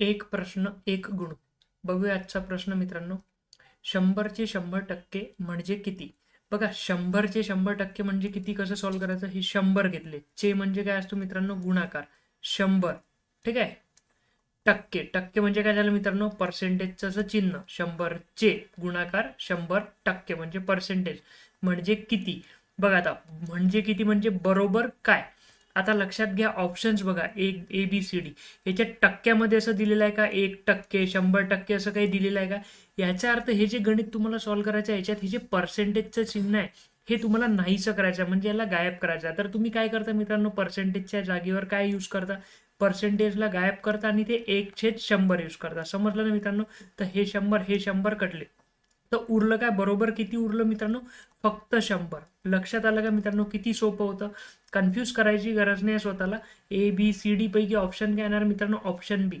एक प्रश्न एक गुण. बघूया आजचा प्रश्न मित्रांनो. शंभरचे शंभर टक्के म्हणजे किती? बघा शंभरचे शंभर टक्के म्हणजे किती कसं सॉल्व्ह करायचं? हे शंभर घेतले. चे म्हणजे काय असतो मित्रांनो? गुणाकार. शंभर. ठीक आहे? टक्के. टक्के म्हणजे काय झालं मित्रांनो? पर्सेंटेजचं असं चिन्ह. शंभरचे गुणाकार शंभर टक्के म्हणजे पर्सेंटेज म्हणजे किती? बघा आता म्हणजे किती म्हणजे बरोबर काय? आता लक्षात घ्या ऑप्शन्स बघा. एक ए बी सी डी याच्या टक्क्यामध्ये असं दिलेलं आहे का? एक टक्के शंभर टक्के असं काही दिलेलं आहे का? याचा अर्थ हे जे गणित तुम्हाला सॉल्व्ह करायचं आहे याच्यात हे जे पर्सेंटेजचं चिन्ह आहे हे तुम्हाला नाहीसं करायचं आहे. म्हणजे याला गायब करायचं आहे. तर तुम्ही काय करता मित्रांनो? पर्सेंटेजच्या जागेवर काय यूज करता? पर्सेंटेजला गायब करता आणि ते एक छेद शंभर यूज करता. समजलं ना मित्रांनो? तर हे शंभर हे शंभर कटले. तर उरलं काय? बरोबर किती उरलं मित्रांनो? फक्त शंभर. लक्षात आलं का मित्रांनो? किती सोपं होतं? कन्फ्यूज करायची गरज नाही स्वतःला. ए बी सी डी पैकी ऑप्शन काय येणार मित्रांनो. ऑप्शन बी